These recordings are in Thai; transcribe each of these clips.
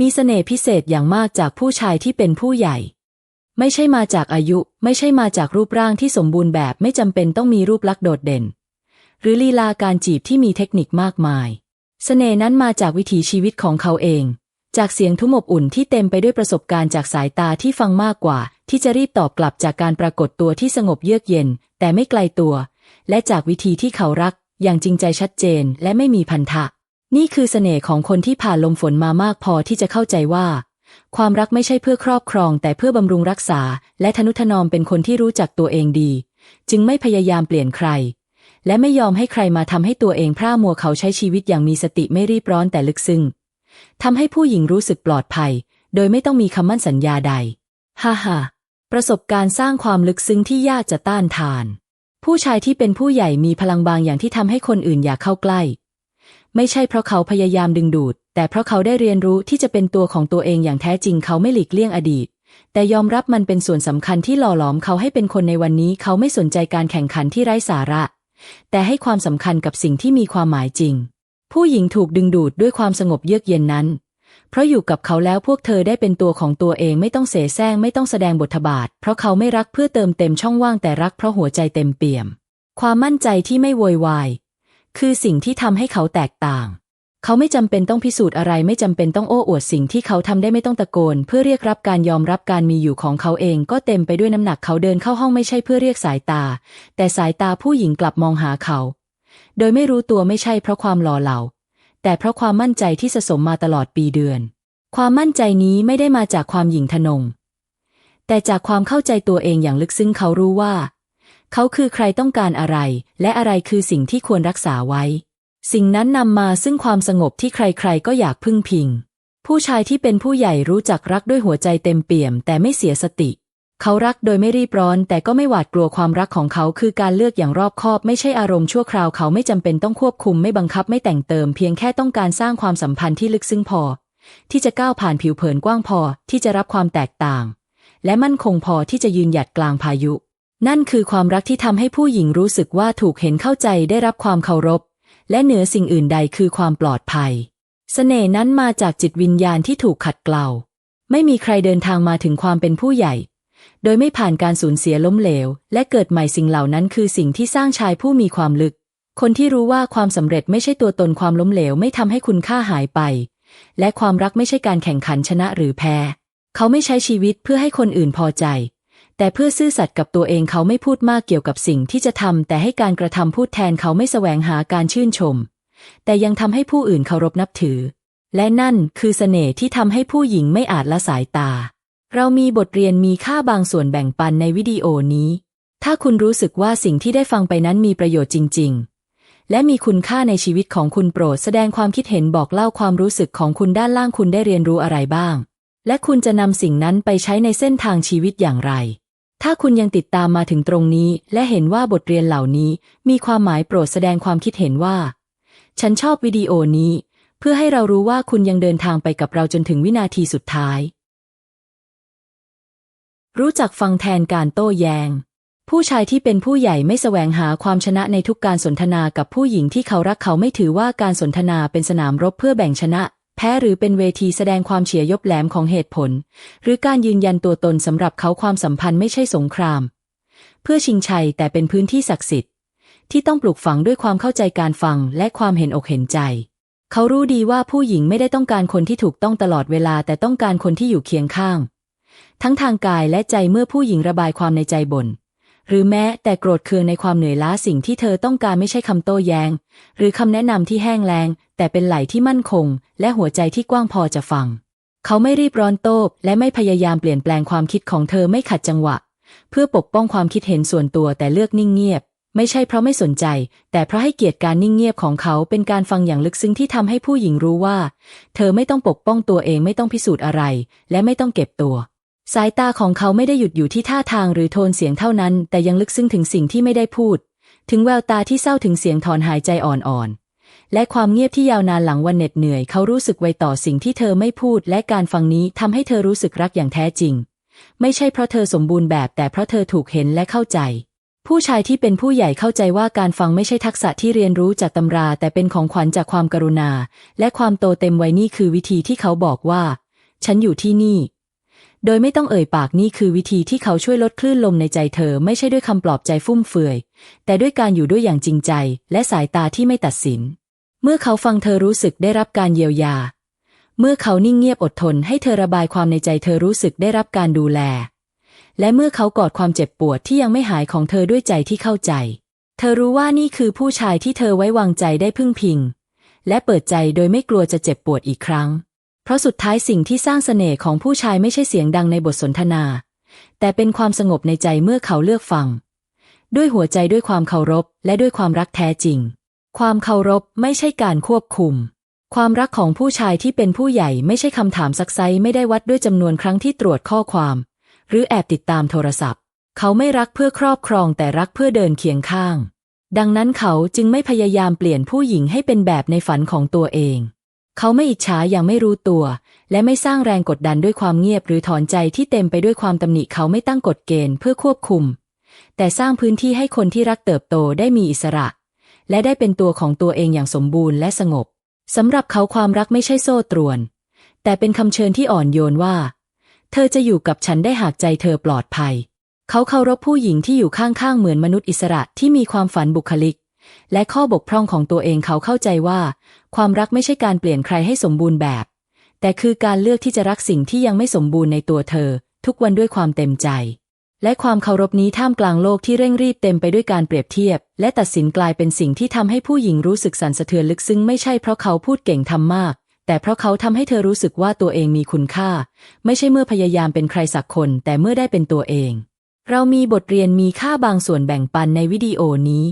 มีเสน่ห์พิเศษอย่างมากจากผู้ชายที่เป็นผู้ใหญ่ ไม่ใช่มาจากอายุ ไม่ใช่มาจากรูปร่างที่สมบูรณ์แบบไม่จำเป็นต้องมีรูปลักษณ์โดดเด่น หรือลีลาการจีบที่มีเทคนิคมากมาย เสน่ห์นั้นมาจากวิถีชีวิตของเขาเอง จากเสียงทุ้มอบอุ่นที่เต็มไปด้วยประสบการณ์จากสายตาที่ฟังมากกว่า ที่จะรีบตอบกลับจากการปรากฏตัวที่สงบเยือกเย็น แต่ไม่ไกลตัว และจากวิธีที่เขารัก อย่างจริงใจชัดเจนและไม่มีพันธะ นี่คือเสน่ห์ของคนที่ผ่านลมฝนมามากพอที่จะเข้าใจว่า ความรักไม่ใช่เพื่อครอบครอง แต่เพื่อบำรุงรักษา และทนุถนอมเป็นคนที่รู้จักตัวเองดี จึงไม่พยายามเปลี่ยนใคร และไม่ยอมให้ใครมาทำให้ตัวเองพร่ามัวเขาใช้ชีวิตอย่างมีสติไม่รีบร้อนแต่ลึกซึ้งทำให้ผู้หญิงรู้สึกปลอดภัย โดยไม่ต้องมีคำมั่นสัญญาใด ฮ่าฮ่าประสบการณ์สร้างความลึกซึ้งที่ยากจะต้านทาน ผู้ชายที่เป็นผู้ใหญ่มีพลังบางอย่างที่ทำให้คนอื่นอยากเข้าใกล้ ไม่ใช่เพราะเขาพยายามดึงดูด แต่เพราะเขาได้เรียนรู้ที่จะเป็นตัวของตัวเองอย่างแท้จริงเขาไม่หลีกเลี่ยงอดีต แต่ยอมรับมันเป็นส่วนสำคัญที่หล่อหลอมเขาให้เป็นคนในวันนี้ เขาไม่สนใจการแข่งขันที่ไร้สาระ แต่ให้ความสำคัญกับสิ่งที่มีความหมายจริง ผู้หญิงถูกดึงดูดด้วยความสงบเยือกเย็นนั้น เพราะอยู่กับเขาแล้วพวกเธอได้เป็นตัวของตัวเองไม่ต้องเสแสร้งไม่ต้องแสดงบทบาท เพราะเขาไม่รักเพื่อเติมเต็มช่องว่างแต่รักเพราะหัวใจเต็มเปี่ยม ความมั่นใจที่ไม่โวยวาย คือสิ่งที่ทำให้เขาแตกต่าง เขาไม่จำเป็นต้องพิสูจน์อะไร ไม่จำเป็นต้องโอ้อวดสิ่งที่เขาทำได้ไม่ต้องตะโกน เพื่อเรียกรับการยอมรับการมีอยู่ของเขาเอง ก็เต็มไปด้วยน้ำหนักเขาเดินเข้าห้องไม่ใช่เพื่อเรียกสายตา แต่สายตาผู้หญิงกลับมองหาเขา โดยไม่รู้ตัวไม่ใช่เพราะความหล่อเหลาแต่เพราะความมั่นใจที่สะสมมาตลอดปีเดือน ความมั่นใจนี้ไม่ได้มาจากความหยิ่งทะนง แต่จากความเข้าใจตัวเองอย่างลึกซึ้งเขารู้ว่า เขาคือใครต้องการอะไร และอะไรคือสิ่งที่ควรรักษาไว้ สิ่งนั้นนำมาซึ่งความสงบที่ใครๆก็อยากพึ่งพิง ผู้ชายที่เป็นผู้ใหญ่รู้จักรักด้วยหัวใจเต็มเปี่ยม แต่ไม่เสียสติ เขารักโดยไม่รีบร้อน แต่ก็ไม่หวาดกลัวความรักของเขาคือการเลือกอย่างรอบคอบ ไม่ใช่อารมณ์ชั่วคราวเขาไม่จำเป็นต้องควบคุมไม่บังคับไม่แต่งเติม เพียงแค่ต้องการสร้างความสัมพันธ์ที่ลึกซึ้งพอ ที่จะก้าวผ่านผิวเผินกว้างพอที่จะรับความแตกต่าง และมั่นคงพอที่จะยืนหยัดกลางพายุ นั่นคือความรักที่ทำให้ผู้หญิงรู้สึกว่าถูกเห็นเข้าใจได้รับความเคารพ และเหนือสิ่งอื่นใดคือความปลอดภัยเสน่ห์นั้นมาจากจิตวิญญาณที่ถูกขัดเกลา ไม่มีใครเดินทางมาถึงความเป็นผู้ใหญ่ โดยไม่ผ่านการสูญเสียล้มเหลว และเกิดใหม่สิ่งเหล่านั้นคือสิ่งที่สร้างชายผู้มีความลึก คนที่รู้ว่าความสำเร็จไม่ใช่ตัวตนความล้มเหลวไม่ทำให้คุณค่าหายไป และความรักไม่ใช่การแข่งขันชนะหรือแพ้ เขาไม่ใช้ชีวิตเพื่อให้คนอื่นพอใจ แต่เพื่อซื่อสัตย์กับตัวเองเขาไม่พูดมากเกี่ยวกับสิ่งที่จะทำแต่ให้การกระทำพูดแทนเขาไม่แสวงหาการชื่นชม แต่ยังทำให้ผู้อื่นเคารพนับถือ และนั่นคือเสน่ห์ที่ทำให้ผู้หญิงไม่อาจละสายตา เรามีบทเรียนมีค่าบางส่วนแบ่งปันในวิดีโอนี้ ถ้าคุณรู้สึกว่าสิ่งที่ได้ฟังไปนั้นมีประโยชน์จริง ๆ และมีคุณค่าในชีวิตของคุณโปรด แสดงความคิดเห็นบอกเล่าความรู้สึกของคุณด้านล่างคุณได้เรียนรู้อะไรบ้าง และคุณจะนำสิ่งนั้นไปใช้ในเส้นทางชีวิตอย่างไร ถ้าคุณยังติดตามมาถึงตรงนี้ และเห็นว่าบทเรียนเหล่านี้ มีความหมายโปรดแสดงความคิดเห็นว่า ฉันชอบวิดีโอนี้ เพื่อให้เรารู้ว่าคุณยังเดินทางไปกับเราจนถึงวินาทีสุดท้าย รู้จักฟังแทนการโต้แยง้งผู้ชายที่เป็นผู้ใหญ่ไม่แสวงหาความชนะในทุกการสนทนากับผู้หญิงที่เขารักเขาไม่ถือว่าการสนทนาเป็นสนามรบเพื่อแบ่งชนะ แพ้หรือเป็นเวทีแสดงความเฉียยบแหลมของเหตุผล หรือการยืนยันตัวตนสำหรับเขาความสัมพันธ์ไม่ใช่สงคราม เพื่อชิงชัยแต่เป็นพื้นที่ศักดิ์สิทธิ์ ที่ต้องปลูกฝังด้วยความเข้าใจการฟังและความเห็นอกเห็นใจ เขารู้ดีว่าผู้หญิงไม่ได้ต้องการคนที่ถูกต้องตลอดเวลาแต่ต้องการคนที่อยู่เคียงข้าง ทั้งทางกายและใจเมื่อผู้หญิงระบายความในใจบน่นหรือแม้แต่โกรธเคืองในความเหนื่อยล้าสิ่งที่เธอต้องการไม่ใช่คำโต้แยง้ง หรือคำแนะนำที่แห้งแล้ง แต่เป็นไหลที่มั่นคง และหัวใจที่กว้างพอจะฟัง เขาไม่รีบร้อนโต้และไม่พยายามเปลี่ยนแปลงความคิดของเธอไม่ขัดจังหวะ เพื่อปกป้องความคิดเห็นส่วนตัวแต่เลือกนิ่งเงียบ ไม่ใช่เพราะไม่สนใจ แต่เพราะให้เกียรติการนิ่งเงียบของเขาเป็นการฟังอย่างลึกซึ้งที่ทำให้ผู้หญิงรู้ว่า เธอไม่ต้องปกป้องตัวเองไม่ต้องพิสูจน์อะไร และไม่ต้องเก็บตัวสายตาของเขาไม่ได้หยุดอยู่ที่ท่าทางหรือโทนเสียงเท่านั้น แต่ยังลึกซึ้งถึงสิ่งที่ไม่ได้พูด ถึงแววตาที่เศร้าถึงเสียงถอนหายใจอ่อนๆ และความเงียบที่ยาวนานหลังวันเหน็ดเหนื่อย เขารู้สึกไวต่อสิ่งที่เธอไม่พูด และการฟังนี้ทำให้เธอรู้สึกรักอย่างแท้จริง ไม่ใช่เพราะเธอสมบูรณ์แบบ แต่เพราะเธอถูกเห็นและเข้าใจ ผู้ชายที่เป็นผู้ใหญ่เข้าใจว่าการฟังไม่ใช่ทักษะที่เรียนรู้จากตำรา แต่เป็นของขวัญจากความกรุณา และความโตเต็มวัยนี่คือวิธีที่เขาบอกว่า ฉันอยู่ที่นี่ โดยไม่ต้องเอ่ยปากนี่คือวิธีที่เขาช่วยลดคลื่นลมในใจเธอ ไม่ใช่ด้วยคำปลอบใจฟุ่มเฟือย แต่ด้วยการอยู่ด้วยอย่างจริงใจ และสายตาที่ไม่ตัดสิน เมื่อเขาฟังเธอรู้สึกได้รับการเยียวยา เมื่อเขานิ่งเงียบอดทนให้เธอระบายความในใจเธอรู้สึกได้รับการดูแล และเมื่อเขากอดความเจ็บปวดที่ยังไม่หายของเธอด้วยใจที่เข้าใจ เธอรู้ว่านี่คือผู้ชายที่เธอไว้วางใจได้พึ่งพิง และเปิดใจโดยไม่กลัวจะเจ็บปวดอีกครั้ง เพราะสุดท้ายสิ่งที่สร้างเสน่ห์ของผู้ชายไม่ใช่เสียงดังในบทสนทนา แต่เป็นความสงบในใจเมื่อเขาเลือกฟัง ด้วยหัวใจด้วยความเคารพและด้วยความรักแท้จริง ความเคารพไม่ใช่การควบคุม ความรักของผู้ชายที่เป็นผู้ใหญ่ไม่ใช่คำถามซักไซไม่ได้วัดด้วยจำนวนครั้งที่ตรวจข้อความ หรือแอบติดตามโทรศัพท์ เขาไม่รักเพื่อครอบครองแต่รักเพื่อเดินเคียงข้าง ดังนั้นเขาจึงไม่พยายามเปลี่ยนผู้หญิงให้เป็นแบบในฝันของตัวเอง เขาไม่อิจฉาอย่างไม่รู้ตัว และไม่สร้างแรงกดดันด้วยความเงียบหรือถอนใจที่เต็มไปด้วยความตำหนิเขาไม่ตั้งกฎเกณฑ์เพื่อควบคุม แต่สร้างพื้นที่ให้คนที่รักเติบโตได้มีอิสระ และได้เป็นตัวของตัวเองอย่างสมบูรณ์และสงบสำหรับเขาความรักไม่ใช่โซ่ตรวน แต่เป็นคำเชิญที่อ่อนโยนว่า เธอจะอยู่กับฉันได้หากใจเธอปลอดภัย เขาเคารพผู้หญิงที่อยู่ข้างๆเหมือนมนุษย์อิสระที่มีความฝันบุคลิก และข้อบกพร่องของตัวเองเขาเข้าใจว่า ความรักไม่ใช่การเปลี่ยนใครให้สมบูรณ์แบบ แต่คือการเลือกที่จะรักสิ่งที่ยังไม่สมบูรณ์ในตัวเธอ ทุกวันด้วยความเต็มใจ และความเคารพนี้ท่ามกลางโลกที่เร่งรีบเต็มไปด้วยการเปรียบเทียบ และตัดสินกลายเป็นสิ่งที่ทำให้ผู้หญิงรู้สึกสั่นสะเทือนลึกซึ้งไม่ใช่เพราะเขาพูดเก่งทำมาก แต่เพราะเขาทำให้เธอรู้สึกว่าตัวเองมีคุณค่า ไม่ใช่เมื่อพยายามเป็นใครสักคน แต่เมื่อได้เป็นตัวเอง เรามีบทเรียนมีค่าบางส่วนแบ่งปันในวิดีโอนี้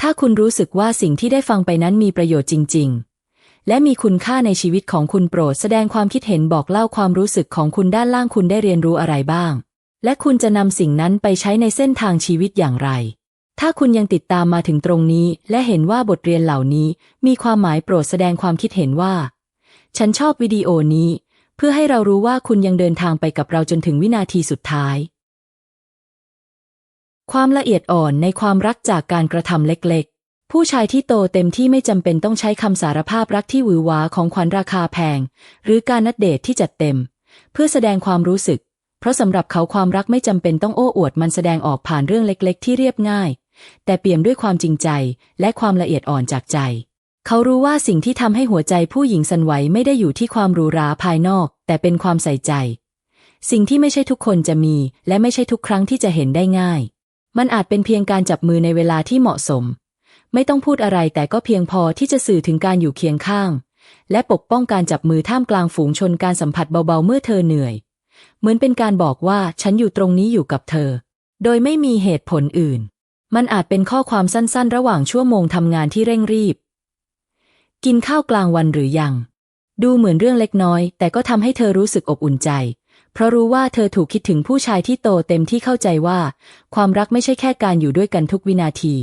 ถ้าคุณรู้สึกว่าสิ่งที่ได้ฟังไปนั้นมีประโยชน์จริง ๆ และมีคุณค่าในชีวิตของคุณโปรด แสดงความคิดเห็นบอกเล่าความรู้สึกของคุณด้านล่างคุณได้เรียนรู้อะไรบ้าง และคุณจะนำสิ่งนั้นไปใช้ในเส้นทางชีวิตอย่างไร ถ้าคุณยังติดตามมาถึงตรงนี้ และเห็นว่าบทเรียนเหล่านี้มีความหมายโปรดแสดงความคิดเห็นว่า ฉันชอบวิดีโอนี้ เพื่อให้เรารู้ว่าคุณยังเดินทางไปกับเราจนถึงวินาทีสุดท้าย ความละเอียดอ่อนในความรักจากการกระทำเล็กๆ ผู้ชายที่โตเต็มที่ไม่จำเป็นต้องใช้คำสารภาพรักที่หวือหวาของขวัญราคาแพง หรือการนัดเดทที่จัดเต็ม เพื่อแสดงความรู้สึก ราะสำหรับเขาความรักไม่จำเป็นต้องโอ้อวดมันแสดงออกผ่านเรื่องเล็กๆ ที่เรียบง่าย แต่เปี่ยมด้วยความจริงใจและความละเอียดอ่อนจากใจ เขารู้ว่าสิ่งที่ทำให้หัวใจผู้หญิงสั่นไหวไม่ได้อยู่ที่ความหรูหราภายนอก แต่เป็นความใส่ใจ สิ่งที่ไม่ใช่ทุกคนจะมี และไม่ใช่ทุกครั้งที่จะเห็นได้ง่าย มันอาจเป็นเพียงการจับมือในเวลาที่เหมาะสม ไม่ต้องพูดอะไรแต่ก็เพียงพอที่จะสื่อถึงการอยู่เคียงข้างและปกป้องการจับมือท่ามกลางฝูงชนการสัมผัสเบาๆ เมื่อเธอเหนื่อย เหมือนเป็นการบอกว่าฉันอยู่ตรงนี้อยู่กับเธอ โดยไม่มีเหตุผลอื่น มันอาจเป็นข้อความสั้นๆ ระหว่างชั่วโมงทำงานที่เร่งรีบ กินข้าวกลางวันหรือยัง ดูเหมือนเรื่องเล็กน้อย แต่ก็ทำให้เธอรู้สึกอบอุ่นใจ เพราะรู้ว่าเธอถูกคิดถึงผู้ชายที่โตเต็มที่เข้าใจว่า ความรักไม่ใช่แค่การอยู่ด้วยกันทุกวินาที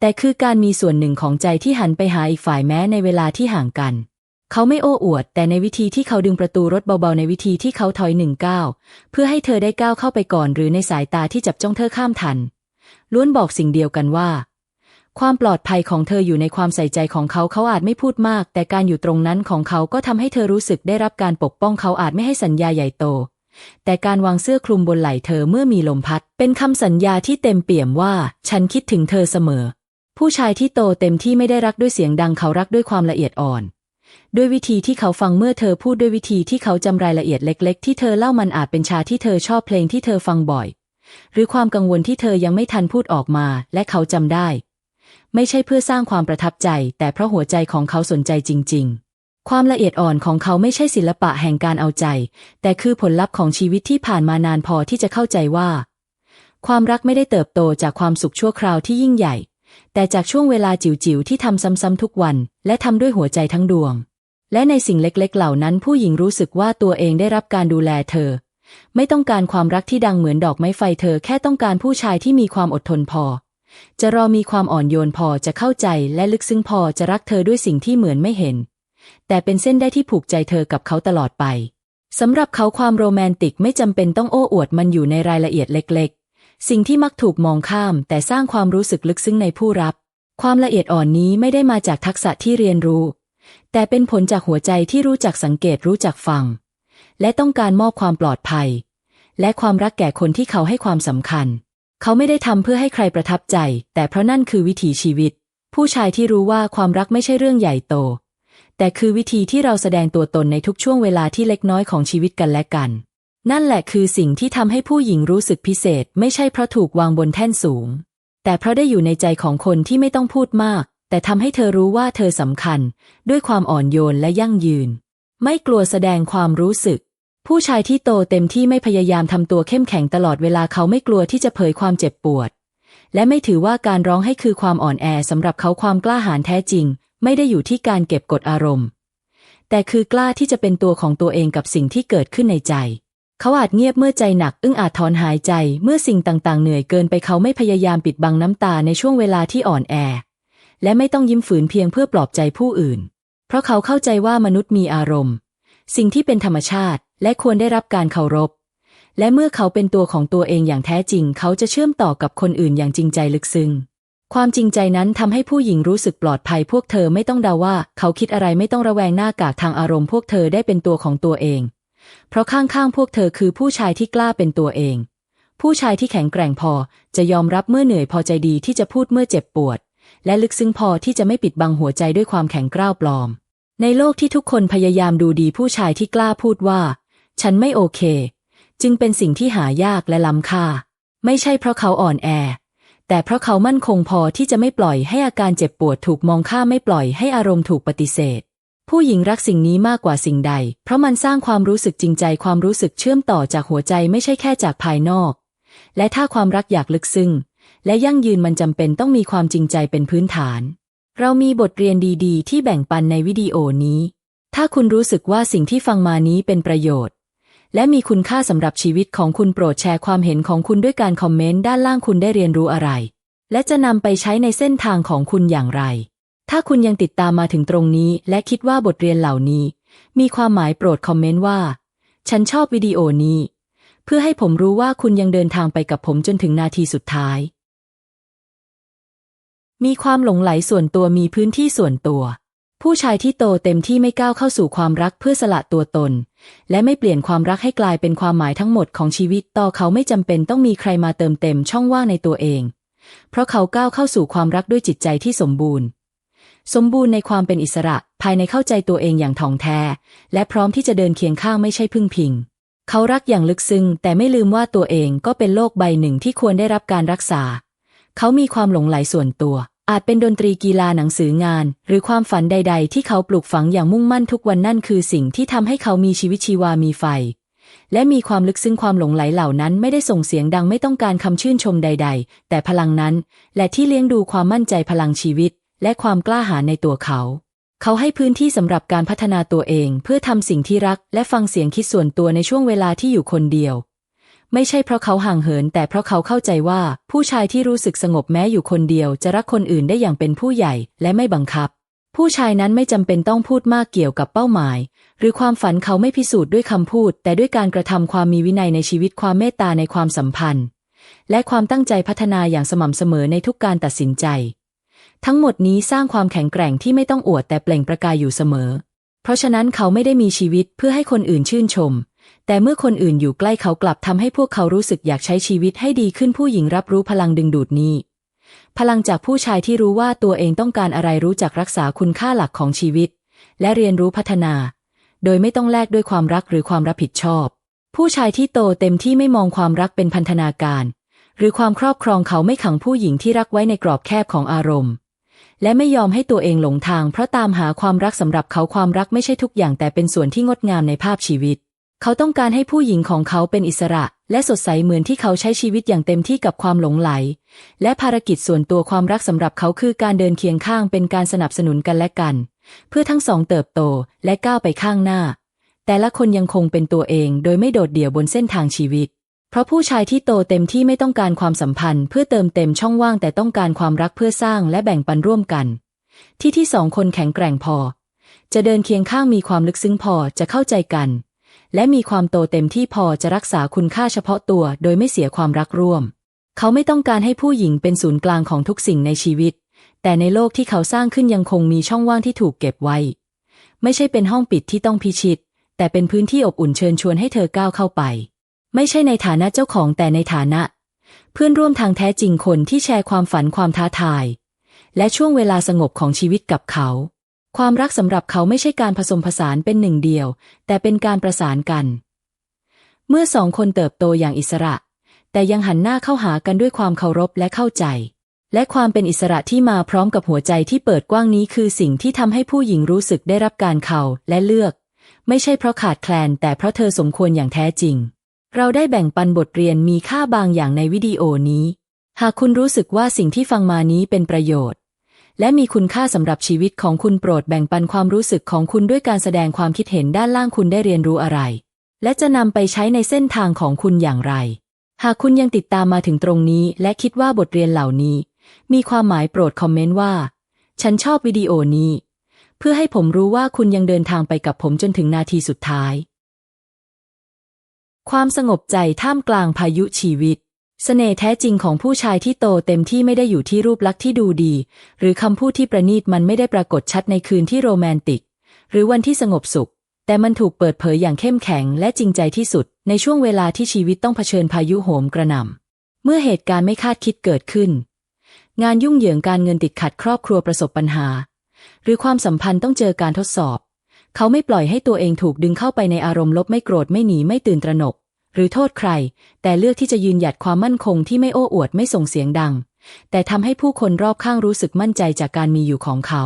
แต่คือการมีส่วนหนึ่งของใจที่หันไปหาอีกฝ่ายแม้ในเวลาที่ห่างกัน เขาไม่โอ้อวด แต่ในวิธีที่เขาดึงประตูรถเบาๆ ในวิธีที่เขาถอยหนึ่งก้าวเพื่อให้เธอได้ก้าวเข้าไปก่อน หรือในสายตาที่จับจ้องเธอข้ามทัน ล้วนบอกสิ่งเดียวกันว่า ความปลอดภัยของเธออยู่ในความใส่ใจของเขาเขาอาจไม่พูดมาก แต่การอยู่ตรงนั้นของเขาก็ทำให้เธอรู้สึกได้รับการปกป้องเขาอาจไม่ให้สัญญาใหญ่โต แต่การวางเสื้อคลุมบนไหล่เธอเมื่อมีลมพัด เป็นคำสัญญาที่เต็มเปี่ยมว่า ฉันคิดถึงเธอเสมอ ผู้ชายที่โตเต็มที่ไม่ได้รักด้วยเสียงดังเขารักด้วยความละเอียดอ่อน ด้วยวิธีที่เขาฟังเมื่อเธอพูดด้วยวิธีที่เขาจำรายละเอียดเล็ก ๆ ที่เธอเล่ามันอาจเป็นชาที่เธอชอบเพลงที่เธอฟังบ่อย หรือความกังวลที่เธอยังไม่ทันพูดออกมา และเขาจำได้ ไม่ใช่เพื่อสร้างความประทับใจ แต่เพราะหัวใจของเขาสนใจจริง ๆ ความละเอียดอ่อนของเขาไม่ใช่ศิลปะแห่งการเอาใจ แต่คือผลลัพธ์ของชีวิตที่ผ่านมานานพอที่จะเข้าใจว่า ความรักไม่ได้เติบโตจากความสุขชั่วคราวที่ยิ่งใหญ่ แต่จากช่วงเวลาจิ๋วๆที่ทำซ้ำๆทุกวัน และทำด้วยหัวใจทั้งดวง และในสิ่งเล็กๆ เหล่านั้น ผู้หญิงรู้สึกว่าตัวเองได้รับการดูแลเธอ ไม่ต้องการความรักที่ดังเหมือนดอกไม้ไฟเธอแค่ต้องการผู้ชายที่มีความอดทนพอ จะรอมีความอ่อนโยนพอจะเข้าใจและลึกซึ้งพอจะรักเธอด้วยสิ่งที่เหมือนไม่เห็น แต่เป็นเส้นได้ที่ผูกใจเธอกับเขาตลอดไปสำหรับเขาความโรแมนติกไม่จำเป็นต้องโอ้อวดมันอยู่ในรายละเอียดเล็กๆ สิ่งที่มักถูกมองข้าม แต่สร้างความรู้สึกลึกซึ้งในผู้รับ ความละเอียดอ่อนนี้ไม่ได้มาจากทักษะที่เรียนรู้ แต่เป็นผลจากหัวใจที่รู้จักสังเกตรู้จักฟัง และต้องการมอบความปลอดภัย และความรักแก่คนที่เขาให้ความสำคัญ เขาไม่ได้ทำเพื่อให้ใครประทับใจ แต่เพราะนั่นคือวิถีชีวิต ผู้ชายที่รู้ว่าความรักไม่ใช่เรื่องใหญ่โต แต่คือวิธีที่เราแสดงตัวตนในทุกช่วงเวลาที่เล็กน้อยของชีวิตกันและกัน นั่นแหละคือสิ่งที่ทำให้ผู้หญิงรู้สึกพิเศษ ไม่ใช่เพราะถูกวางบนแท่นสูง แต่เพราะได้อยู่ในใจของคนที่ไม่ต้องพูดมาก แต่ทำให้เธอรู้ว่าเธอสำคัญ ด้วยความอ่อนโยนและยั่งยืน ไม่กลัวแสดงความรู้สึก ผู้ชายที่โตเต็มที่ไม่พยายามทำตัวเข้มแข็งตลอดเวลาเขาไม่กลัวที่จะเผยความเจ็บปวด และไม่ถือว่าการร้องให้คือความอ่อนแอสำหรับเขาความกล้าหาญแท้จริง ไม่ได้อยู่ที่การเก็บกดอารมณ์ แต่คือกล้าที่จะเป็นตัวของตัวเองกับสิ่งที่เกิดขึ้นในใจ เขาอาจเงียบเมื่อใจหนัก อึ้งอาจถอนหายใจ เมื่อสิ่งต่างๆ เหนื่อยเกินไปเขาไม่พยายามปิดบังน้ำตาในช่วงเวลาที่อ่อนแอ และไม่ต้องยิ้มฝืนเพียงเพื่อปลอบใจผู้อื่น เพราะเขาเข้าใจว่ามนุษย์มีอารมณ์ สิ่งที่เป็นธรรมชาติ และควรได้รับการเคารพ และเมื่อเขาเป็นตัวของตัวเองอย่างแท้จริง เขาจะเชื่อมต่อกับคนอื่นอย่างจริงใจลึกซึ้งความจริงใจนั้นทำให้ผู้หญิงรู้สึกปลอดภัยพวกเธอไม่ต้องเดาว่า เขาคิดอะไรไม่ต้องระแวงหน้ากากทางอารมณ์พวกเธอได้เป็นตัวของตัวเอง เพราะข้างๆพวกเธอคือผู้ชายที่กล้าเป็นตัวเอง ผู้ชายที่แข็งแกร่งพอจะยอมรับเมื่อเหนื่อยพอใจดีที่จะพูดเมื่อเจ็บปวด และลึกซึ้งพอที่จะไม่ปิดบังหัวใจด้วยความแข็งกร้าวปลอม ในโลกที่ทุกคนพยายามดูดีผู้ชายที่กล้าพูดว่า ฉันไม่โอเค จึงเป็นสิ่งที่หายากและล้ำค่า ไม่ใช่เพราะเขาอ่อนแอแต่เพราะเขามั่นคงพอที่จะไม่ปล่อยให้อาการเจ็บปวดถูกมองข้ามไม่ปล่อยให้อารมณ์ถูกปฏิเสธ ผู้หญิงรักสิ่งนี้มากกว่าสิ่งใด เพราะมันสร้างความรู้สึกจริงใจความรู้สึกเชื่อมต่อจากหัวใจไม่ใช่แค่จากภายนอก และถ้าความรักอยากลึกซึ้งและยั่งยืนมันจำเป็นต้องมีความจริงใจเป็นพื้นฐาน เรามีบทเรียนดีๆ ที่แบ่งปันในวิดีโอนี้ ถ้าคุณรู้สึกว่าสิ่งที่ฟังมานี้เป็นประโยชน์ และมีคุณค่าสำหรับชีวิตของคุณโปรดแชร์ความเห็นของคุณด้วยการคอมเมนต์ด้านล่างคุณได้เรียนรู้อะไร และจะนำไปใช้ในเส้นทางของคุณอย่างไร ถ้าคุณยังติดตามมาถึงตรงนี้ และคิดว่าบทเรียนเหล่านี้ มีความหมายโปรดคอมเมนต์ว่า ฉันชอบวิดีโอนี้ เพื่อให้ผมรู้ว่าคุณยังเดินทางไปกับผมจนถึงนาทีสุดท้าย มีความหลงไหลส่วนตัวมีพื้นที่ส่วนตัว ผู้ชายที่โตเต็มที่ไม่ก้าวเข้าสู่ความรักเพื่อสละตัวตน และไม่เปลี่ยนความรักให้กลายเป็นความหมายทั้งหมดของชีวิตต่อเขาไม่จำเป็นต้องมีใครมาเติมเต็มช่องว่างในตัวเอง เพราะเขาก้าวเข้าสู่ความรักด้วยจิตใจที่สมบูรณ์ สมบูรณ์ในความเป็นอิสระภายในเข้าใจตัวเองอย่างถ่องแท้ และพร้อมที่จะเดินเคียงข้างไม่ใช่พึ่งพิง เขารักอย่างลึกซึ้งแต่ไม่ลืมว่าตัวเองก็เป็นโลกใบหนึ่งที่ควรได้รับการรักษา เขามีความหลงไหลส่วนตัว อาจเป็นดนตรีกีฬาหนังสืองาน หรือความฝันใด ๆ ที่เขาปลูกฝังอย่างมุ่งมั่นทุกวันนั่นคือสิ่งที่ทำให้เขามีชีวิตชีวามีไฟ และมีความลึกซึ้งความหลงไหลเหล่านั้น ไม่ได้ส่งเสียงดังไม่ต้องการคำชื่นชมใด ๆ แต่พลังนั้น และที่เลี้ยงดูความมั่นใจพลังชีวิต และความกล้าหาญในตัวเขา เขาให้พื้นที่สำหรับการพัฒนาตัวเองเพื่อทำสิ่งที่รักและฟังเสียงคิดส่วนตัวในช่วงเวลาที่อยู่คนเดียว ไม่ใช่เพราะเขาห่างเหิน แต่เพราะเขาเข้าใจว่าผู้ชายที่รู้สึกสงบแม้อยู่คนเดียว จะรักคนอื่นได้อย่างเป็นผู้ใหญ่และไม่บังคับ ผู้ชายนั้นไม่จำเป็นต้องพูดมากเกี่ยวกับเป้าหมาย หรือความฝันเขาไม่พิสูจน์ด้วยคำพูด แต่ด้วยการกระทำความมีวินัยในชีวิตความเมตตาในความสัมพันธ์ และความตั้งใจพัฒนาอย่างสม่ำเสมอในทุกการตัดสินใจ ทั้งหมดนี้สร้างความแข็งแกร่งที่ไม่ต้องอวดแต่เปล่งประกายอยู่เสมอ เพราะฉะนั้นเขาไม่ได้มีชีวิตเพื่อให้คนอื่นชื่นชม แต่เมื่อคนอื่นอยู่ใกล้เขากลับทำให้พวกเขารู้สึกอยากใช้ชีวิตให้ดีขึ้นผู้หญิงรับรู้พลังดึงดูดนี้ พลังจากผู้ชายที่รู้ว่าตัวเองต้องการอะไรรู้จักรักษาคุณค่าหลักของชีวิต และเรียนรู้พัฒนา โดยไม่ต้องแลกด้วยความรักหรือความรับผิดชอบ ผู้ชายที่โตเต็มที่ไม่มองความรักเป็นพันธนาการ หรือความครอบครองเขาไม่ขังผู้หญิงที่รักไว้ในกรอบแคบของอารมณ์ และไม่ยอมให้ตัวเองหลงทาง เพราะตามหาความรักสำหรับเขาความรักไม่ใช่ทุกอย่างแต่เป็นส่วนที่งดงามในภาพชีวิต เขาต้องการให้ผู้หญิงของเขาเป็นอิสระ และสดใสเหมือนที่เขาใช้ชีวิตอย่างเต็มที่กับความหลงไหล และภารกิจส่วนตัวความรักสำหรับเขาคือการเดินเคียงข้างเป็นการสนับสนุนกันและกัน เพื่อทั้งสองเติบโตและก้าวไปข้างหน้า แต่ละคนยังคงเป็นตัวเองโดยไม่โดดเดี่ยวบนเส้นทางชีวิต เพราะผู้ชายที่โตเต็มที่ไม่ต้องการความสัมพันธ์ เพื่อเติมเต็มช่องว่างแต่ต้องการความรักเพื่อสร้างและแบ่งปันร่วมกัน ที่ที่สองคนแข็งแกร่งพอ จะเดินเคียงข้างมีความลึกซึ้งพอจะเข้าใจกัน และมีความโตเต็มที่พอจะรักษาคุณค่าเฉพาะตัว โดยไม่เสียความรักร่วม เขาไม่ต้องการให้ผู้หญิงเป็นศูนย์กลางของทุกสิ่งในชีวิต แต่ในโลกที่เขาสร้างขึ้นยังคงมีช่องว่างที่ถูกเก็บไว้ ไม่ใช่เป็นห้องปิดที่ต้องพิชิต แต่เป็นพื้นที่อบอุ่นเชิญชวนให้เธอก้าวเข้าไป ไม่ใช่ในฐานะเจ้าของแต่ในฐานะ เพื่อนร่วมทางแท้จริงคนที่แชร์ความฝันความท้าทาย และช่วงเวลาสงบของชีวิตกับเขา ความรักสำหรับเขาไม่ใช่การผสมผสานเป็นหนึ่งเดียว แต่เป็นการประสานกัน เมื่อสองคนเติบโตอย่างอิสระ แต่ยังหันหน้าเข้าหากันด้วยความเคารพและเข้าใจ และความเป็นอิสระที่มาพร้อมกับหัวใจที่เปิดกว้างนี้คือสิ่งที่ทำให้ผู้หญิงรู้สึกได้รับการเขาและเลือก ไม่ใช่เพราะขาดแคลนแต่เพราะเธอสมควรอย่างแท้จริง เราได้แบ่งปันบทเรียนมีค่าบางอย่างในวิดีโอนี้ หากคุณรู้สึกว่าสิ่งที่ฟังมานี้เป็นประโยชน์ และมีคุณค่าสำหรับชีวิตของคุณโปรดแบ่งปันความรู้สึกของคุณด้วยการแสดงความคิดเห็นด้านล่างคุณได้เรียนรู้อะไร และจะนำไปใช้ในเส้นทางของคุณอย่างไร หากคุณยังติดตามมาถึงตรงนี้ และคิดว่าบทเรียนเหล่านี้ มีความหมายโปรดคอมเมนต์ว่า ฉันชอบวิดีโอนี้ เพื่อให้ผมรู้ว่าคุณยังเดินทางไปกับผมจนถึงนาทีสุดท้าย ความสงบใจท่ามกลางพายุชีวิตเสน่ห์แท้จริงของผู้ชายที่โตเต็มที่ไม่ได้อยู่ที่รูปลักษณ์ที่ดูดี หรือคำพูดที่ประณีตมันไม่ได้ปรากฏชัดในคืนที่โรแมนติก หรือวันที่สงบสุข แต่มันถูกเปิดเผยอย่างเข้มแข็งและจริงใจที่สุด ในช่วงเวลาที่ชีวิตต้องเผชิญพายุโหมกระหน่ำเมื่อเหตุการณ์ไม่คาดคิดเกิดขึ้น งานยุ่งเหยิงการเงินติดขัดครอบครัวประสบปัญหา หรือความสัมพันธ์ต้องเจอการทดสอบ เขาไม่ปล่อยให้ตัวเองถูกดึงเข้าไปในอารมณ์ลบไม่โกรธไม่หนีไม่ตื่นตระหนก หรือโทษใคร แต่เลือกที่จะยืนหยัดความมั่นคงที่ไม่โอ้อวดไม่ส่งเสียงดัง แต่ทำให้ผู้คนรอบข้างรู้สึกมั่นใจจากการมีอยู่ของเขา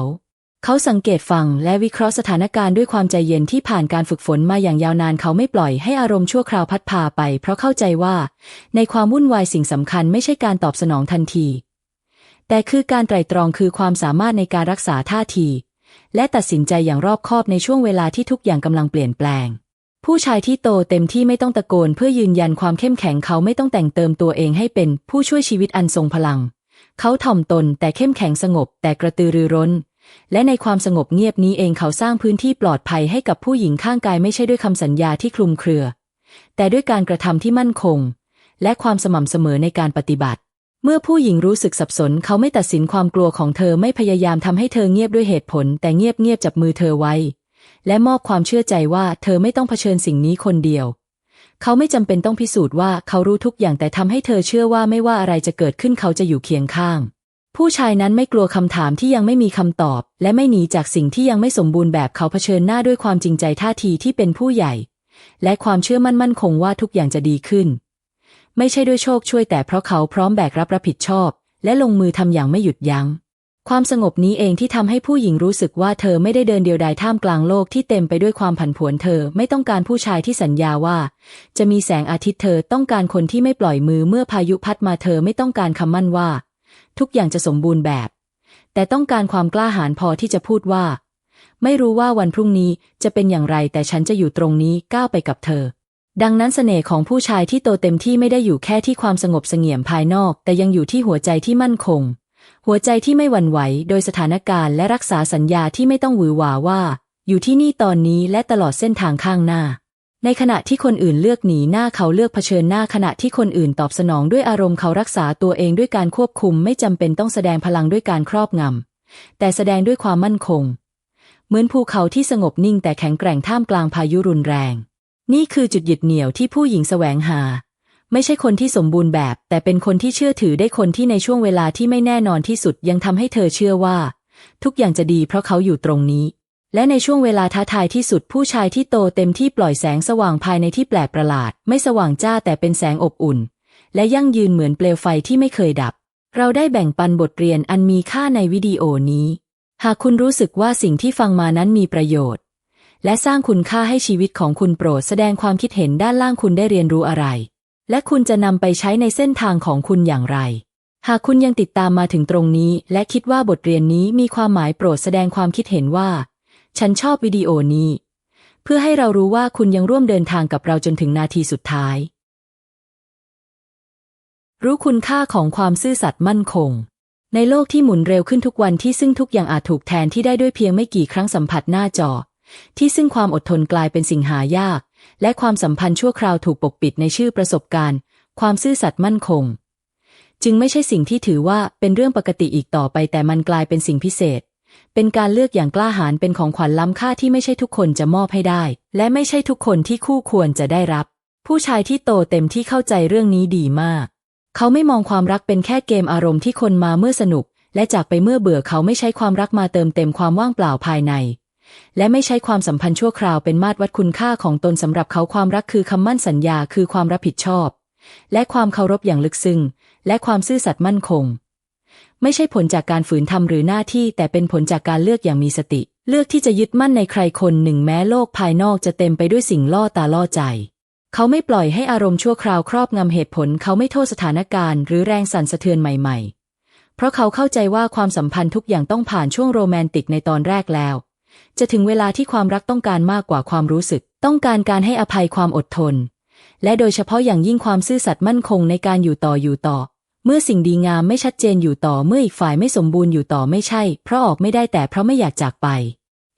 เขาสังเกตฟังและวิเคราะห์สถานการณ์ด้วยความใจเย็นที่ผ่านการฝึกฝนมาอย่างยาวนานเขาไม่ปล่อยให้อารมณ์ชั่วคราวพัดพาไป เพราะเข้าใจว่า ในความวุ่นวายสิ่งสำคัญไม่ใช่การตอบสนองทันที แต่คือการไตร่ตรองคือความสามารถในการรักษาท่าที และตัดสินใจอย่างรอบคอบในช่วงเวลาที่ทุกอย่างกำลังเปลี่ยนแปลง ผู้ชายที่โตเต็มที่ไม่ต้องตะโกนเพื่อยืนยันความเข้มแข็งเขาไม่ต้องแต่งเติมตัวเองให้เป็นผู้ช่วยชีวิตอันทรงพลัง เขาถ่อมตนแต่เข้มแข็งสงบแต่กระตือรือร้น และในความสงบเงียบนี้เองเขาสร้างพื้นที่ปลอดภัยให้กับผู้หญิงข้างกายไม่ใช่ด้วยคำสัญญาที่คลุมเครือ แต่ด้วยการกระทำที่มั่นคง และความสม่ำเสมอในการปฏิบัติ เมื่อผู้หญิงรู้สึกสับสนเขาไม่ตัดสินความกลัวของเธอไม่พยายามทำให้เธอเงียบด้วยเหตุผล แต่เงียบเงียบจับมือเธอไว้ และมอบความเชื่อใจว่าเธอไม่ต้องเผชิญสิ่งนี้คนเดียว เขาไม่จำเป็นต้องพิสูจน์ว่าเขารู้ทุกอย่างแต่ทำให้เธอเชื่อว่าไม่ว่าอะไรจะเกิดขึ้นเขาจะอยู่เคียงข้าง ผู้ชายนั้นไม่กลัวคำถามที่ยังไม่มีคำตอบ และไม่หนีจากสิ่งที่ยังไม่สมบูรณ์แบบเขาเผชิญหน้าด้วยความจริงใจท่าทีที่เป็นผู้ใหญ่ และความเชื่อมั่นมั่นคงว่าทุกอย่างจะดีขึ้น ไม่ใช่ด้วยโชคช่วยแต่เพราะเขาพร้อมแบกรับรับผิดชอบ และลงมือทำอย่างไม่หยุดยัง้ง ความสงบนี้เองที่ทำให้ผู้หญิงรู้สึกว่าเธอไม่ได้เดินเดียวดายท่ามกลางโลกที่เต็มไปด้วยความผันผวนเธอไม่ต้องการผู้ชายที่สัญญาว่า จะมีแสงอาทิตย์เธอต้องการคนที่ไม่ปล่อยมือเมื่อพายุพัดมาเธอไม่ต้องการคำมั่นว่า ทุกอย่างจะสมบูรณ์แบบ แต่ต้องการความกล้าหาญพอที่จะพูดว่า ไม่รู้ว่าวันพรุ่งนี้จะเป็นอย่างไรแต่ฉันจะอยู่ตรงนี้ก้าวไปกับเธอ ดังนั้นเสน่ห์ของผู้ชายที่โตเต็มที่ไม่ได้อยู่แค่ที่ความสงบเสงี่ยมภายนอก แต่ยังอยู่ที่หัวใจที่มั่นคง หัวใจที่ไม่หวั่นไหวโดยสถานการณ์และรักษาสัญญาที่ไม่ต้องหวือหวาว่า อยู่ที่นี่ตอนนี้และตลอดเส้นทางข้างหน้า ในขณะที่คนอื่นเลือกหนีหน้าเขาเลือกเผชิญหน้าขณะที่คนอื่นตอบสนองด้วยอารมณ์เขารักษาตัวเองด้วยการควบคุม ไม่จำเป็นต้องแสดงพลังด้วยการครอบงำแต่แสดงด้วยความมั่นคง เหมือนภูเขาที่สงบนิ่งแต่แข็งแกร่งท่ามกลางพายุรุนแรง นี่คือจุดหยึดเหนี่ยวที่ผู้หญิงแสวงหา ไม่ใช่คนที่สมบูรณ์แบบ แต่เป็นคนที่เชื่อถือได้คนที่ในช่วงเวลาที่ไม่แน่นอนที่สุดยังทำให้เธอเชื่อว่า ทุกอย่างจะดีเพราะเขาอยู่ตรงนี้ และในช่วงเวลาท้าทายที่สุดผู้ชายที่โตเต็มที่ปล่อยแสงสว่างภายในที่แปลกประหลาด ไม่สว่างจ้าแต่เป็นแสงอบอุ่น และยั่งยืนเหมือนเปลวไฟที่ไม่เคยดับ เราได้แบ่งปันบทเรียนอันมีค่าในวิดีโอนี้ หากคุณรู้สึกว่าสิ่งที่ฟังมานั้นมีประโยชน์ และสร้างคุณค่าให้ชีวิตของคุณโปรดแสดงความคิดเห็นด้านล่างคุณได้เรียนรู้อะไร และคุณจะนำไปใช้ในเส้นทางของคุณอย่างไร หากคุณยังติดตามมาถึงตรงนี้ และคิดว่าบทเรียนนี้มีความหมายโปรดแสดงความคิดเห็นว่า ฉันชอบวิดีโอนี้ เพื่อให้เรารู้ว่าคุณยังร่วมเดินทางกับเราจนถึงนาทีสุดท้าย รู้คุณค่าของความซื่อสัตย์มั่นคงในโลกที่หมุนเร็วขึ้นทุกวันที่ซึ่งทุกอย่างอาจถูกแทนที่ได้ด้วยเพียงไม่กี่ครั้งสัมผัสหน้าจอ ที่ซึ่งความอดทนกลายเป็นสิ่งหายาก และความสัมพันธ์ชั่วคราวถูกปกปิดในชื่อประสบการณ์ ความซื่อสัตย์มั่นคง จึงไม่ใช่สิ่งที่ถือว่าเป็นเรื่องปกติอีกต่อไป แต่มันกลายเป็นสิ่งพิเศษ เป็นการเลือกอย่างกล้าหาญเป็นของขวัญล้ำค่าที่ไม่ใช่ทุกคนจะมอบให้ได้ และไม่ใช่ทุกคนที่คู่ควรจะได้รับ ผู้ชายที่โตเต็มที่เข้าใจเรื่องนี้ดีมาก เขาไม่มองความรักเป็นแค่เกมอารมณ์ที่คนมาเมื่อสนุกและจากไปเมื่อเบื่อเขาไม่ใช้ความรักมาเติมเต็มความว่างเปล่าภายใน และไม่ใช้ความสัมพันธ์ชั่วคราวเป็นมาตรวัดคุณค่าของตนสำหรับเขาความรักคือคำมั่นสัญญาคือความรับผิดชอบ และความเคารพอย่างลึกซึ้งและความซื่อสัตย์มั่นคง ไม่ใช่ผลจากการฝืนทำหรือหน้าที่แต่เป็นผลจากการเลือกอย่างมีสติ เลือกที่จะยึดมั่นในใครคนหนึ่งแม้โลกภายนอกจะเต็มไปด้วยสิ่งล่อตาล่อใจ เขาไม่ปล่อยให้อารมณ์ชั่วคราวครอบงำเหตุผล เขาไม่โทษสถานการณ์หรือแรงสั่นสะเทือนใหม่ ๆ เพราะเขาเข้าใจว่าความสัมพันธ์ทุกอย่างต้องผ่านช่วงโรแมนติกในตอนแรกแล้ว จะถึงเวลาที่ความรักต้องการมากกว่าความรู้สึก ต้องการการให้อภัยความอดทน และโดยเฉพาะอย่างยิ่งความซื่อสัตย์มั่นคงในการอยู่ต่ออยู่ต่อ เมื่อสิ่งดีงามไม่ชัดเจนอยู่ต่อเมื่ออีกฝ่ายไม่สมบูรณ์อยู่ต่อไม่ใช่ เพราะออกไม่ได้แต่เพราะไม่อยากจากไป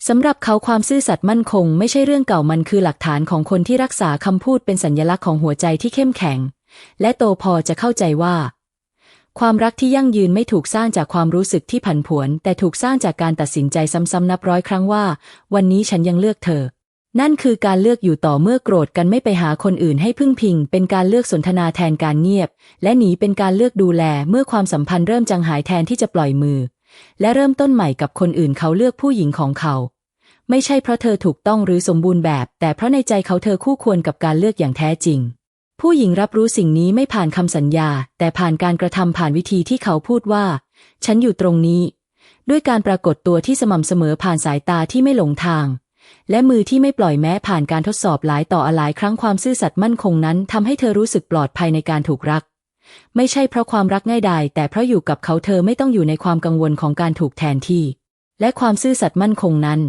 สำหรับเขาความซื่อสัตย์มั่นคง ไม่ใช่เรื่องเก่ามันคือหลักฐานของคนที่รักษาคำพูดเป็นสัญลักษณ์ของหัวใจที่เข้มแข็ง และโตพอจะเข้าใจว่า ความรักที่ยั่งยืนไม่ถูกสร้างจากความรู้สึกที่ผันผวน แต่ถูกสร้างจากการตัดสินใจซ้ำๆนับร้อยครั้งว่า วันนี้ฉันยังเลือกเธอ นั่นคือการเลือกอยู่ต่อเมื่อโกรธกันไม่ไปหาคนอื่นให้พึ่งพิง เป็นการเลือกสนทนาแทนการเงียบ และหนีเป็นการเลือกดูแลเมื่อความสัมพันธ์เริ่มจางหายแทนที่จะปล่อยมือ และเริ่มต้นใหม่กับคนอื่นเขาเลือกผู้หญิงของเขา ไม่ใช่เพราะเธอถูกต้องหรือสมบูรณ์แบบ แต่เพราะในใจเขาเธอคู่ควรกับการเลือกอย่างแท้จริง ผู้หญิงรับรู้สิ่งนี้ไม่ผ่านคำสัญญา แต่ผ่านการกระทำผ่านวิธีที่เขาพูดว่า ฉันอยู่ตรงนี้ ด้วยการปรากฏตัวที่สม่ำเสมอผ่านสายตาที่ไม่หลงทาง และมือที่ไม่ปล่อยแม้ผ่านการทดสอบหลายต่อหลายครั้งความซื่อสัตย์มั่นคงนั้นทำให้เธอรู้สึกปลอดภัยในการถูกรัก ไม่ใช่เพราะความรักง่ายดายแต่เพราะอยู่กับเขาเธอไม่ต้องอยู่ในความกังวลของการถูกแทนที่ และความซื่อสัตย์มั่นคงนั้น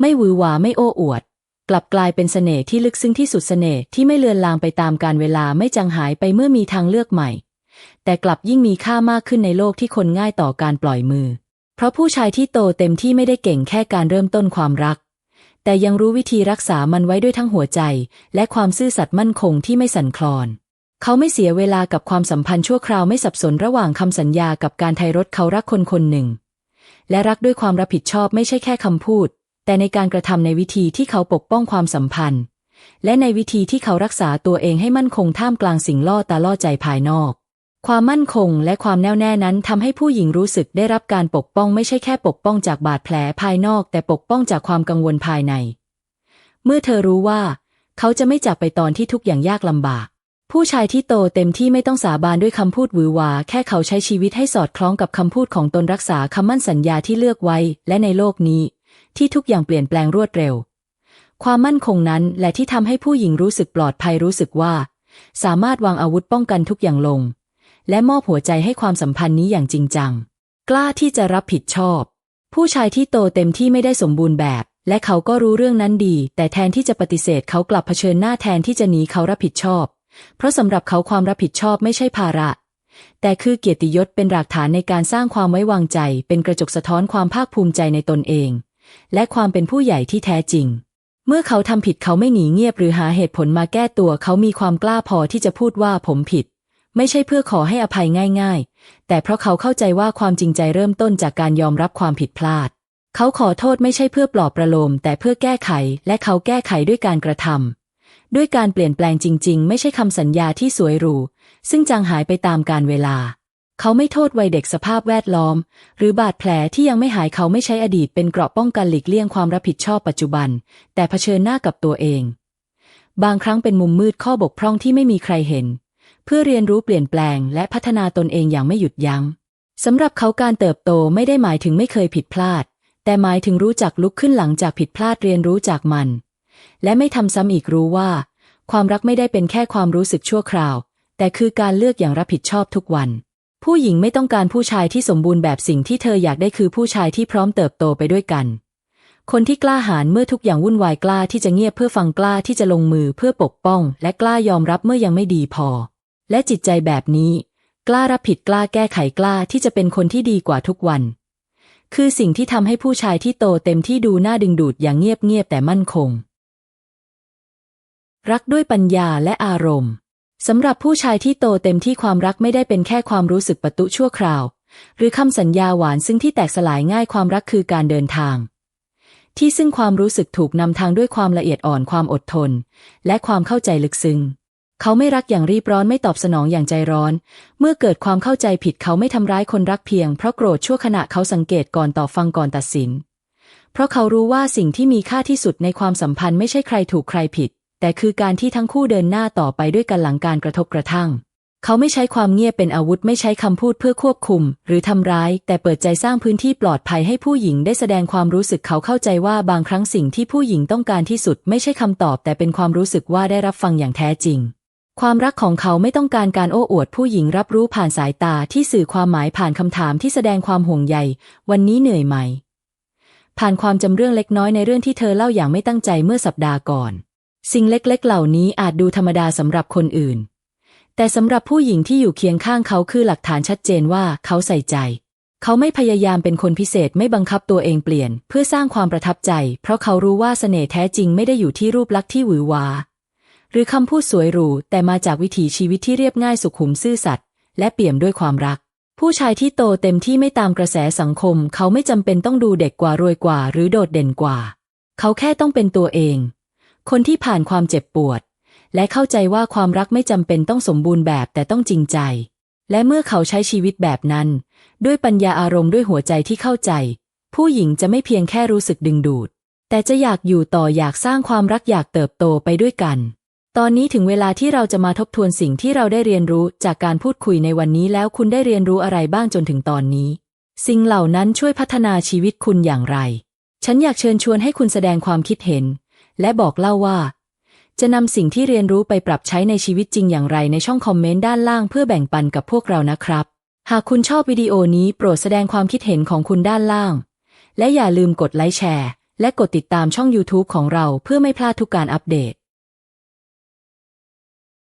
ไม่หวือหวาไม่โอ้อวด กลับกลายเป็นเสน่ห์ที่ลึกซึ้งที่สุดเสน่ห์ที่ไม่เลือนลางไปตามกาลเวลาไม่จางหายไปเมื่อมีทางเลือกใหม่ แต่กลับยิ่งมีค่ามากขึ้นในโลกที่คนง่ายต่อการปล่อยมือ เพราะผู้ชายที่โตเต็มที่ไม่ได้เก่งแค่การเริ่มต้นความรัก แต่ยังรู้วิธีรักษามันไว้ด้วยทั้งหัวใจ และความซื่อสัตย์มั่นคงที่ไม่สั่นคลอนเขาไม่เสียเวลากับความสัมพันธ์ชั่วคราวไม่สับสนระหว่างคำสัญญากับการไทยรถเขารักคนคนหนึ่ง และรักด้วยความรับผิดชอบไม่ใช่แค่คำพูด แต่ในการกระทำในวิธีที่เขาปกป้องความสัมพันธ์ และในวิธีที่เขารักษาตัวเองให้มั่นคงท่ามกลางสิ่งล่อตาล่อใจภายนอก ความมั่นคงและความแน่วแน่นั้นทำให้ผู้หญิงรู้สึกได้รับการปกป้องไม่ใช่แค่ปกป้องจากบาดแผลภายนอก แต่ปกป้องจากความกังวลภายใน เมื่อเธอรู้ว่า เขาจะไม่จากไปตอนที่ทุกอย่างยากลำบากผู้ชายที่โตเต็มที่ไม่ต้องสาบานด้วยคำพูดหวือหวาแค่เขาใช้ชีวิตให้สอดคล้องกับคำพูดของตนรักษาคำมั่นสัญญาที่เลือกไว้ และในโลกนี้ ที่ทุกอย่างเปลี่ยนแปลงรวดเร็ว ความมั่นคงนั้นแหละที่ทำให้ผู้หญิงรู้สึกปลอดภัยรู้สึกว่า สามารถวางอาวุธป้องกันทุกอย่างลง และมอบหัวใจให้ความสัมพันธ์นี้อย่างจริงจัง กล้าที่จะรับผิดชอบ ผู้ชายที่โตเต็มที่ไม่ได้สมบูรณ์แบบ และเขาก็รู้เรื่องนั้นดี แต่แทนที่จะปฏิเสธเขากลับเผชิญหน้าแทนที่จะหนีเขารับผิดชอบ เพราะสำหรับเขาความรับผิดชอบไม่ใช่ภาระแต่คือเกียรติยศเป็นหลักฐานในการสร้างความไว้วางใจ เป็นกระจกสะท้อนความภาคภูมิใจในตนเอง และความเป็นผู้ใหญ่ที่แท้จริง เมื่อเขาทำผิดเขาไม่หนีเงียบหรือหาเหตุผลมาแก้ตัวเขามีความกล้าพอที่จะพูดว่าผมผิด ไม่ใช่เพื่อขอให้อภัยง่าย ๆ แต่เพราะเขาเข้าใจว่าความจริงใจเริ่มต้นจากการยอมรับความผิดพลาด เขาขอโทษไม่ใช่เพื่อปลอบประโลม แต่เพื่อแก้ไข และเขาแก้ไขด้วยการกระทำด้วยการเปลี่ยนแปลงจริง ๆ ไม่ใช่คำสัญญาที่สวยหรูซึ่งจางหายไปตามกาลเวลา เขาไม่โทษวัยเด็กสภาพแวดล้อม หรือบาดแผลที่ยังไม่หายเขาไม่ใช้อดีตเป็นเกราะป้องกันหลีกเลี่ยงความรับผิดชอบปัจจุบัน แต่เผชิญหน้ากับตัวเอง บางครั้งเป็นมุมมืดข้อบกพร่องที่ไม่มีใครเห็น เพื่อเรียนรู้เปลี่ยนแปลง และพัฒนาตนเองอย่างไม่หยุดยัง้งสำหรับเขาการเติบโตไม่ได้หมายถึงไม่เคยผิดพลาด แต่หมายถึงรู้จักลุกขึ้นหลังจากผิดพลาดเรียนรู้จากมัน และไม่ทำซ้ำอีกรู้ว่า ความรักไม่ได้เป็นแค่ความรู้สึกชั่วคราว แต่คือการเลือกอย่างรับผิดชอบทุกวัน ผู้หญิงไม่ต้องการผู้ชายที่สมบูรณ์แบบสิ่งที่เธออยากได้คือผู้ชายที่พร้อมเติบโตไปด้วยกัน คนที่กล้าหาญเมื่อทุกอย่างวุ่นวายกล้าที่จะเงียบเพื่อฟังกล้าที่จะลงมือเพื่อปกป้อง และกล้ายอมรับเมื่อยังไม่ดีพอ และจิตใจแบบนี้ กล้ารับผิดกล้าแก้ไขกล้าที่จะเป็นคนที่ดีกว่าทุกวัน คือสิ่งที่ทำให้ผู้ชายที่โตเต็มที่ดูน่าดึงดูดอย่างเงียบๆแต่มั่นคง รักด้วยปัญญาและอารมณ์ สำหรับผู้ชายที่โตเต็มที่ความรักไม่ได้เป็นแค่ความรู้สึกประตุชั่วคราว หรือคำสัญญาหวานซึ่งที่แตกสลายง่ายความรักคือการเดินทาง ที่ซึ่งความรู้สึกถูกนำทางด้วยความละเอียดอ่อนความอดทน และความเข้าใจลึกซึ้งเขาไม่รักอย่างรีบร้อนไม่ตอบสนองอย่างใจร้อน เมื่อเกิดความเข้าใจผิดเขาไม่ทำร้ายคนรักเพียงเพราะโกรธชั่วขณะเขาสังเกตก่อนต่อฟังก่อนตัดสิน เพราะเขารู้ว่าสิ่งที่มีค่าที่สุดในความสัมพันธ์ไม่ใช่ใครถูกใครผิด แต่คือการที่ทั้งคู่เดินหน้าต่อไปด้วยกันหลังการกระทบกระทั่ง เขาไม่ใช้ความเงียบเป็นอาวุธไม่ใช้คำพูดเพื่อควบคุม หรือทำร้าย แต่เปิดใจสร้างพื้นที่ปลอดภัยให้ผู้หญิงได้แสดงความรู้สึกเขาเข้าใจว่าบางครั้งสิ่งที่ผู้หญิงต้องการที่สุด ไม่ใช่คำตอบ แต่เป็นความรู้สึกว่าได้รับฟังอย่างแท้จริงความรักของเขาไม่ต้องการการโอ้อวดผู้หญิงรับรู้ผ่านสายตาที่สื่อความหมายผ่านคำถามที่แสดงความห่วงใย วันนี้เหนื่อยไหม ผ่านความจำเรื่องเล็กน้อยในเรื่องที่เธอเล่าอย่างไม่ตั้งใจเมื่อสัปดาห์ก่อน สิ่งเล็กๆ เหล่านี้อาจดูธรรมดาสำหรับคนอื่น แต่สำหรับผู้หญิงที่อยู่เคียงข้างเขาคือหลักฐานชัดเจนว่าเขาใส่ใจ เขาไม่พยายามเป็นคนพิเศษไม่บังคับตัวเองเปลี่ยน เพื่อสร้างความประทับใจ เพราะเขารู้ว่าเสน่ห์แท้จริงไม่ได้อยู่ที่รูปลักษณ์ที่หวือหวา หรือคำพูดสวยหรู แต่มาจากวิถีชีวิตที่เรียบง่ายสุขุมซื่อสัตย์และเปี่ยมด้วยความรัก ผู้ชายที่โตเต็มที่ไม่ตามกระแสสังคม เขาไม่จำเป็นต้องดูเด็กกว่ารวยกว่า หรือโดดเด่นกว่า เขาแค่ต้องเป็นตัวเอง คนที่ผ่านความเจ็บปวด และเข้าใจว่าความรักไม่จำเป็นต้องสมบูรณ์แบบแต่ต้องจริงใจ และเมื่อเขาใช้ชีวิตแบบนั้น ด้วยปัญญาอารมณ์ด้วยหัวใจที่เข้าใจ ผู้หญิงจะไม่เพียงแค่รู้สึกดึงดูด แต่จะอยากอยู่ต่ออยากสร้างความรักอยากเติบโตไปด้วยกัน ตอนนี้ถึงเวลาที่เราจะมาทบทวนสิ่งที่เราได้เรียนรู้จากการพูดคุยในวันนี้แล้วคุณได้เรียนรู้อะไรบ้างจนถึงตอนนี้ สิ่งเหล่านั้นช่วยพัฒนาชีวิตคุณอย่างไร ฉันอยากเชิญชวนให้คุณแสดงความคิดเห็น และบอกเล่าว่า จะนำสิ่งที่เรียนรู้ไปปรับใช้ในชีวิตจริงอย่างไรในช่องคอมเมนต์ด้านล่างเพื่อแบ่งปันกับพวกเรานะครับ หากคุณชอบวิดีโอนี้โปรดแสดงความคิดเห็นของคุณด้านล่าง และอย่าลืมกดไลค์แชร์ และกดติดตามช่อง YouTube ของเราเพื่อไม่พลาดทุกการอัปเดต